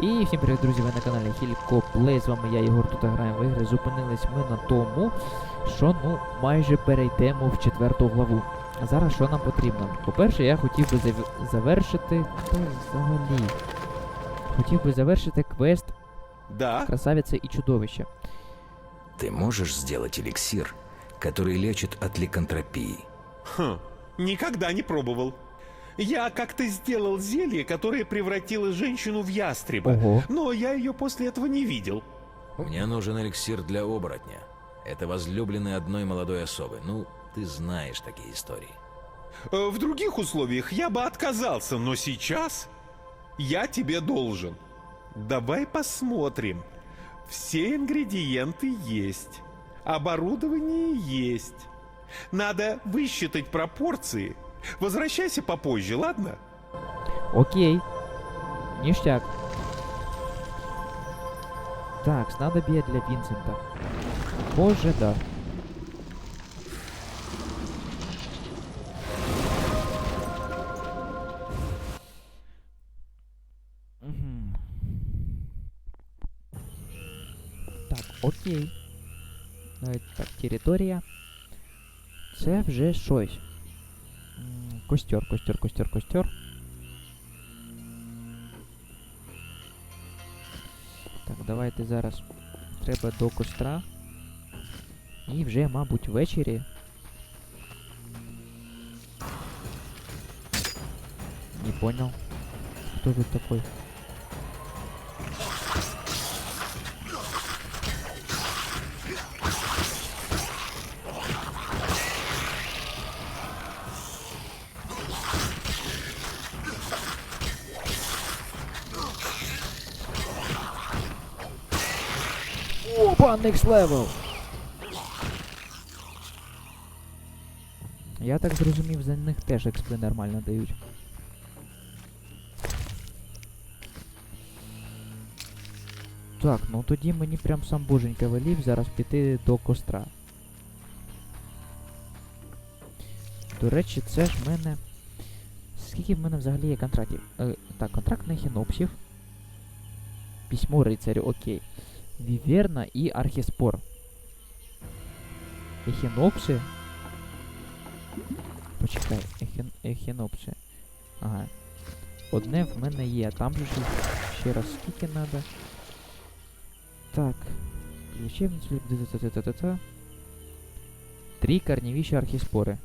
І всім привіт, друзі, ви на каналі Хілько Плей. З вами я, Єгор, тут граємо в ігри. Зупинились ми на тому, що ну майже перейдемо в четверту главу. А зараз що нам потрібно? По-перше, я хотів би зав- завершити. Та взагалі. Хотів би завершити квест Да? Красавиця і чудовище. Ты можешь сделать эликсир, который лечит от ликантропии? Хм, никогда не пробовал. Я как-то сделал зелье, которое превратило женщину в ястреба. Ого. Но я ее после этого не видел. Мне нужен эликсир для оборотня. Это возлюбленный одной молодой особы. Ну, ты знаешь такие истории. Э, В других условиях я бы отказался, но сейчас я тебе должен. Давай посмотрим. Все ингредиенты есть. Оборудование есть. Надо высчитать пропорции. Возвращайся попозже, ладно? Окей. Ніштяк. Так, снадоб'є для Вінсента. Боже, да. Мгм. Так, окей. Навіть так, територія. Це вже щось. Костер, костер, костер, костер. Так, давайте зараз треба до костра. І вже, мабуть, ввечері. Не понял. Кто тут такой? Опа, next level! Я так зрозумів, за них теж експи нормально дають. Так, ну тоді мені прям сам боженька велів зараз піти до костра. До речі, це ж в мене. Скільки в мене взагалі є контрактів? Е, так, контракт на хінопсів. Письмо рицарю, окей. Віверна і Архіспор. Ехінопси. Почекай, ехін, ехінопси. Ага. Одне в мене є, там же ж їх ще раз скільки надо. Так. Лечебница. та-та-та-та-та-та. Три корневища архиспоры.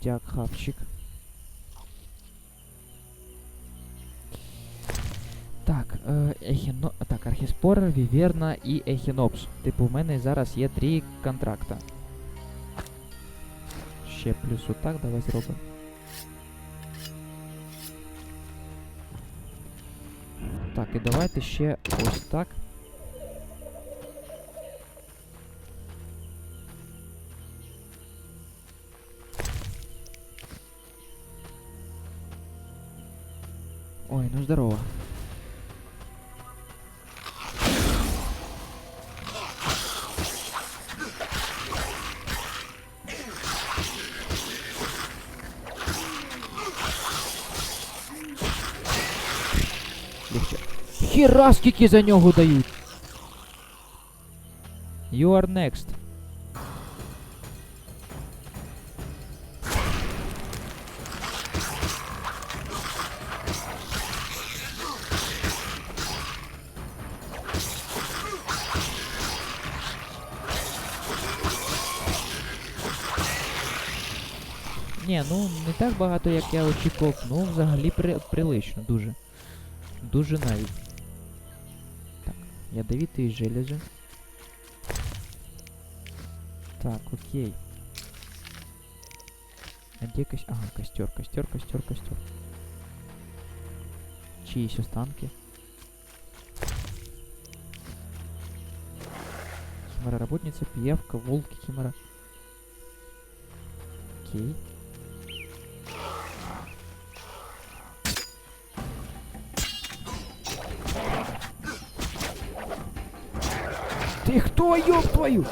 Ништяк, хавчик. Так, е, ехіно... так, Архіспор, Віверна і Ехінопс. Типу, в мене зараз є три контракта. Ще плюс отак, давай зробимо. Так, і давайте ще ось так. Ой, ну здорово. Хіра скільки за нього дають. You are next. Ні, ну не так багато, як я очікував, ну взагалі при, прилично, дуже. Дуже навіть. Так, ядовитые железы. Так, окей. А где костер? Ага, костер, костер, костер, костер. Чьи останки? Химера работница, пиявка, волки, химера. Окей. Ты кто, ёб твою?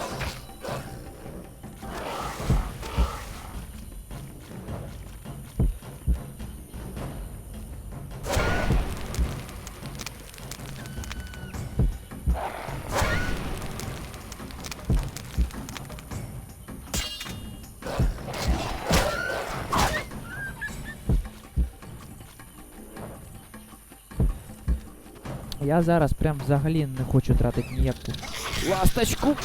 Я зараз прям взагалі не хочу тратити ніяку ласточку.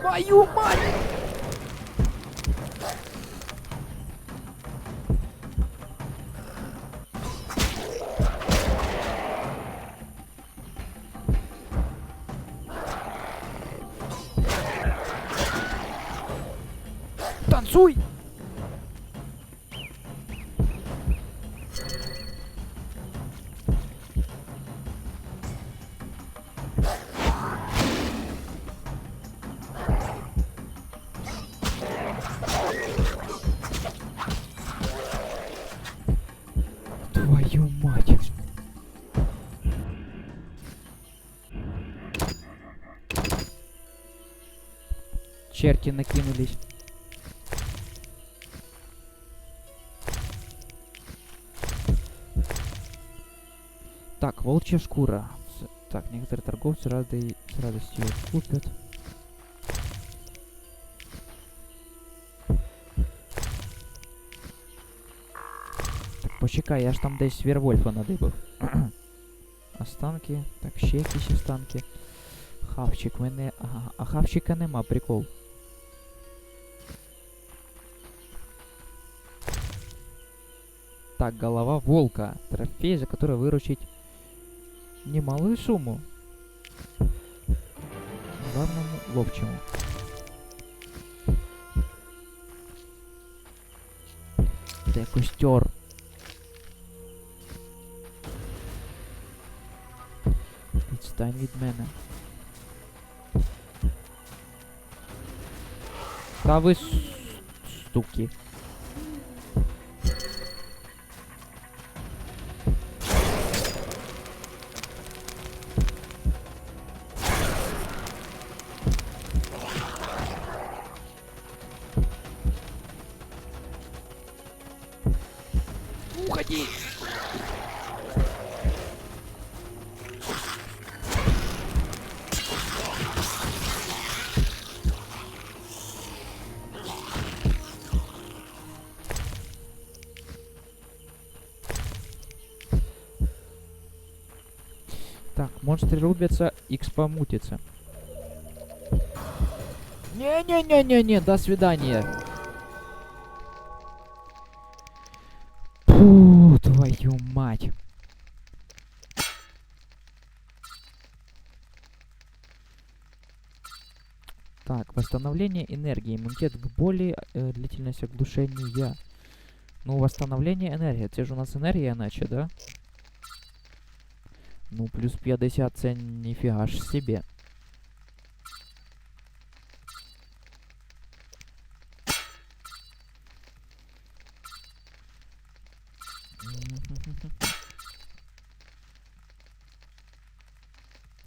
Твою мать! Черти накинулись. Так, волчья шкура. Так, некоторые торговцы рады, с радостью ее купят. Так, почекай, я ж там десь Вервольфа надибав. останки. Так, ще останки. Хавчик мене. Ага, а хавчика нема, прикол. Так, голова волка. Трофей, за который выручить немалую сумму. Главному ловчему. Де костер? Відстань від мене. Та ви с- Уходи! Так, монстры рубятся, X помутится. Не-не-не-не-не, до свидания. Так, восстановление энергии, иммунитет к боли, э, длительность оглушения. Ну, восстановление энергии. Це ж у нас энергия иначе, да? Ну, плюс 50 це ніфіга ж себе.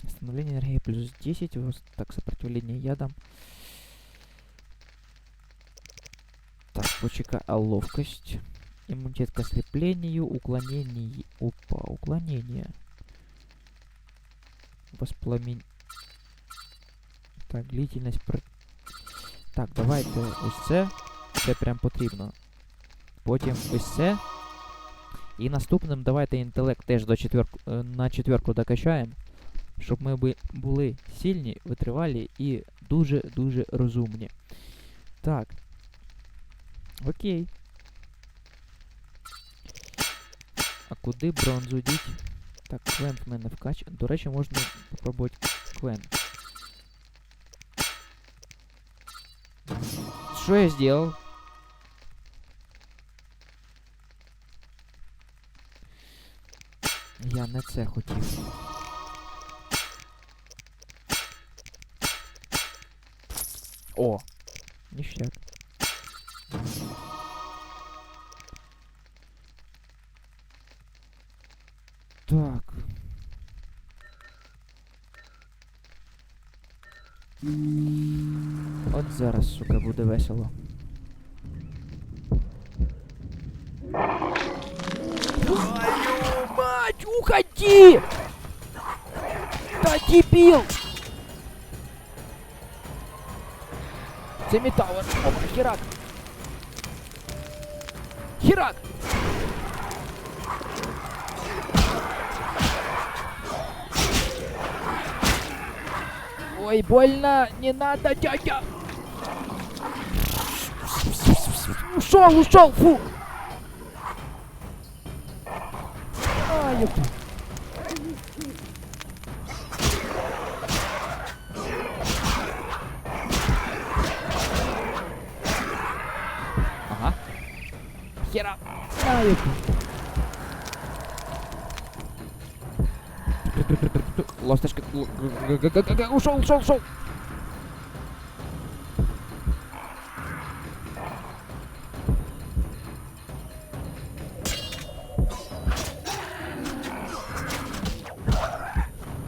Восстановление энергии плюс 10, вос- так, сопротивление ядом. Так, почека, а ловкость. Иммунитет к ослеплению, уклонение. Опа, уклонение. Воспламен... Так, длительність при... Так, давайте ось це. Це прям потрібно. Потім ось це. І наступним давайте інтелект теж до четверку, е, на четверку докачаємо. Щоб ми були сильні, витривалі і дуже-дуже розумні. Так. Окей. А куди бронзу діть? Так, квент в мене вкач. До речі, можна попробувати квент. Що я зробив? Я не це хотів. О! Ништяк. Так. От зараз, сука, буде весело. Ой, больно, не надо, дядя! Ушел, ушел, фу! А, ёпта. Ушел, ушел, ушел.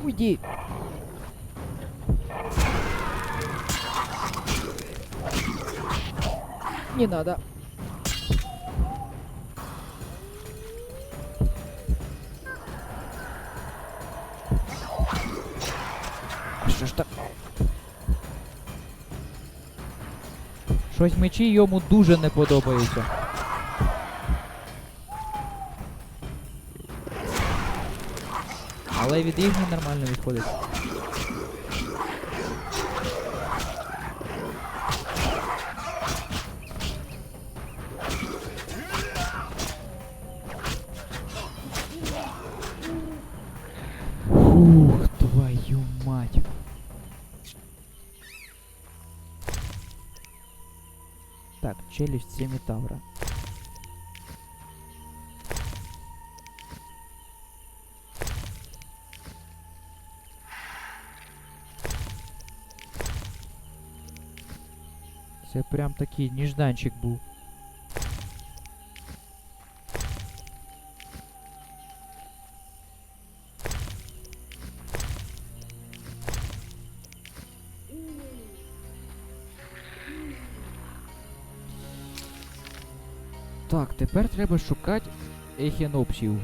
Уйди. Не надо. Щось мечі йому дуже не подобаються. Але від їх нормально відходить. Так, челюсть семитавра. Це прям такий ніжданчик був. Тепер треба шукати ехінопсів.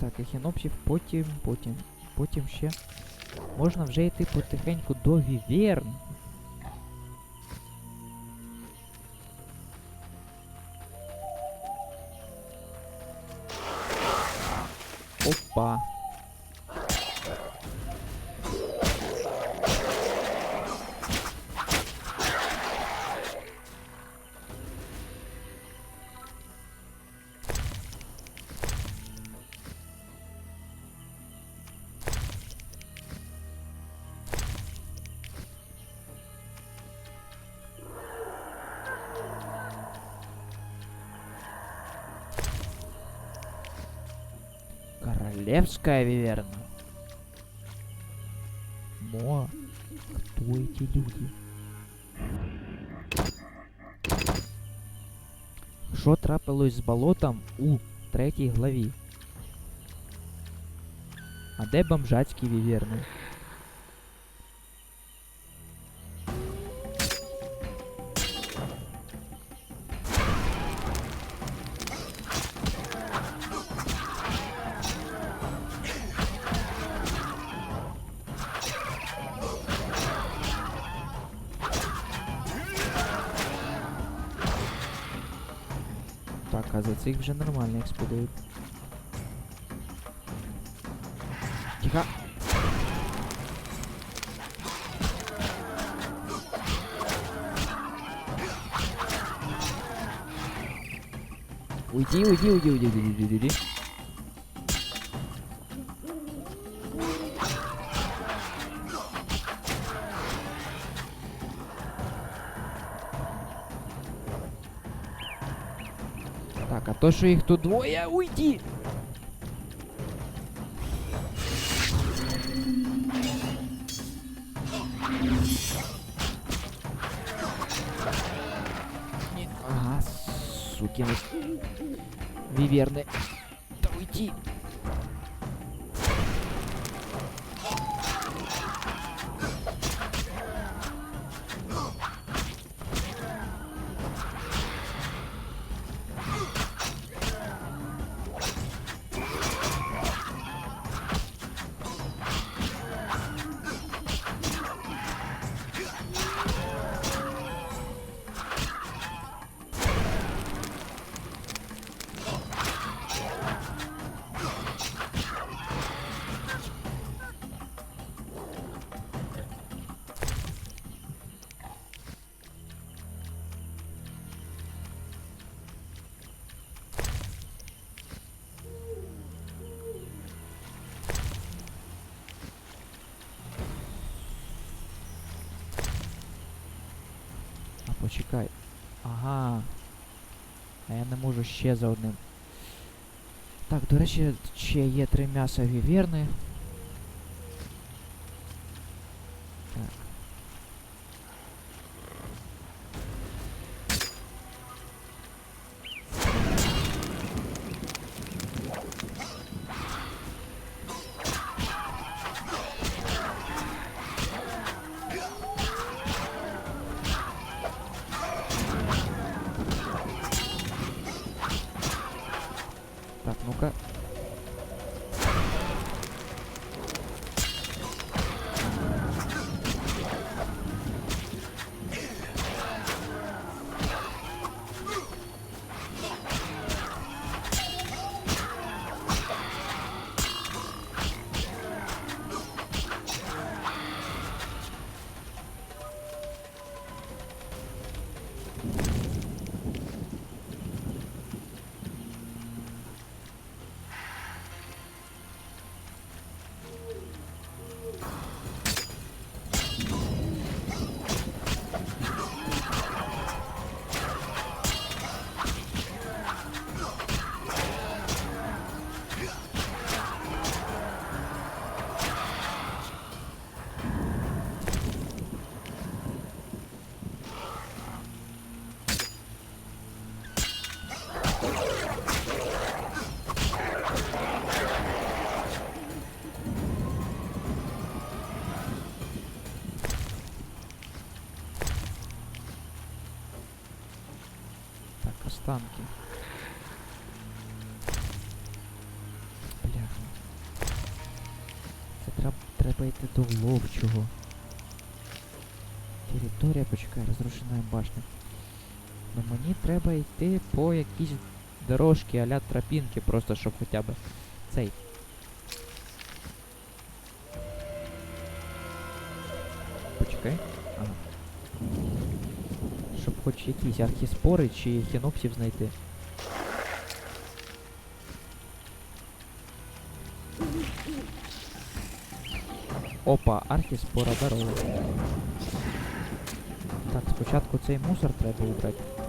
Так, ехінопсів, потім, потім, потім ще. Можна вже йти потихеньку до Віверн. Опа. Королевская виверна. Мо, кто эти люди? Що трапилось з болотом у третій главі? А де бомжацькі віверни? За цих вже нормально експи дають. Тихо. Уйди, уйди, уйди, уйди, уйди, уйди, уйди. то, що їх тут двоє, уйди! Ні, Ага, сукины. Виверны. Да уйди. Ага. А я не можу ще за одним. Так, до речі, ще є три м'яса віверни. Останки. Бляха. Це треба, треба йти до ловчого. Територія, почекай, розрушена башня. Ну мені треба йти по якійсь дорожці, а-ля тропінки, просто щоб хоча б цей. Хоч якісь архіспори чи хінопсів знайти. Опа, архіспора здорово. Так, спочатку цей мусор треба убрати.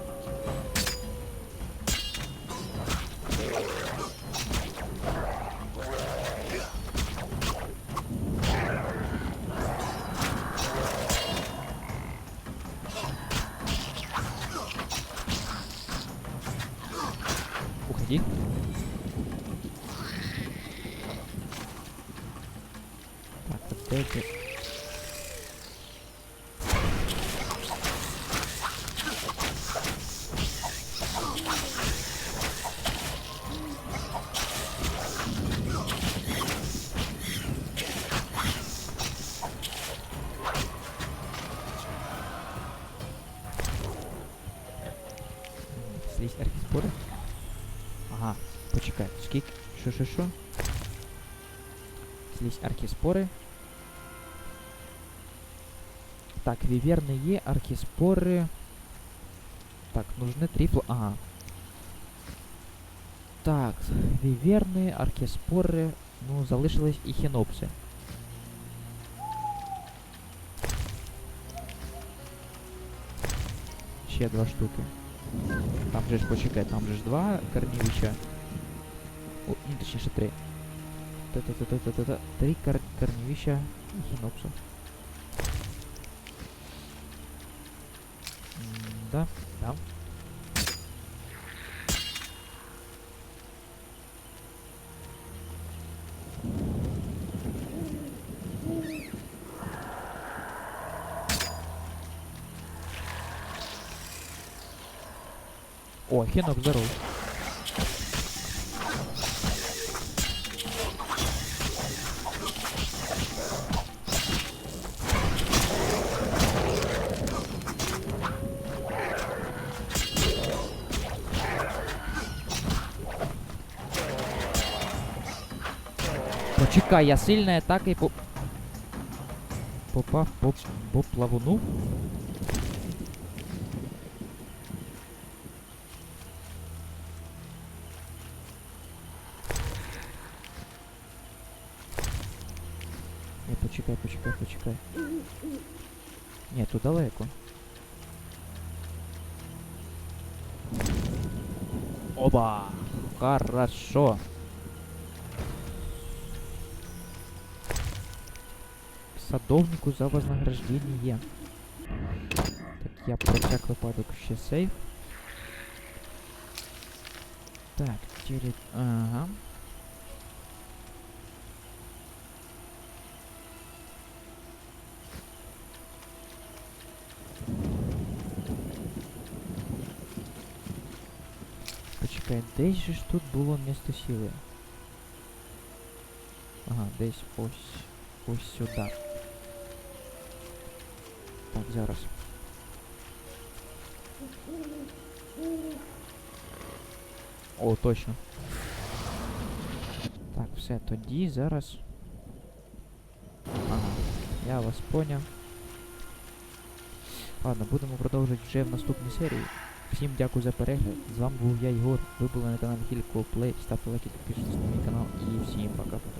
Слизь архиспоры. Ага, почекай, скільки? Що, що, що? Слізь архіспори. Так, віверни є, архіспори. Так, нужны три фла... Ага. Так, віверни, архіспори. Ну, залишились і хінопси. Ще два штуки. Там же ж почекай, там же ж два корневища. О, ну, точніше три. Та-та-та-та-та-та. Три кор корневища і хінопсу. Да, да. О, хинок здоров. Почекай, я сильной атакой по... Попав по, по плавуну? Не, почекай, почекай, почекай. Ні, тут далеко. Оба! Хорошо. Садовнику за вознаграждение. Так, я про всяк випадок ще сейф. Так, теле... Ага. Почекай, десь же ж тут було місто сили. Ага, десь ось. Ось сюди. Так, зараз. О, точно. Так, все, тоді зараз. Ага, я вас поняв. Ладно, будемо продовжувати вже в наступній серії. Всім дякую за перегляд. З вами був я Ігор. Ви були на каналі Хілько Плей. Ставте лайки, підписуйтесь на мій канал і всім пока-пока.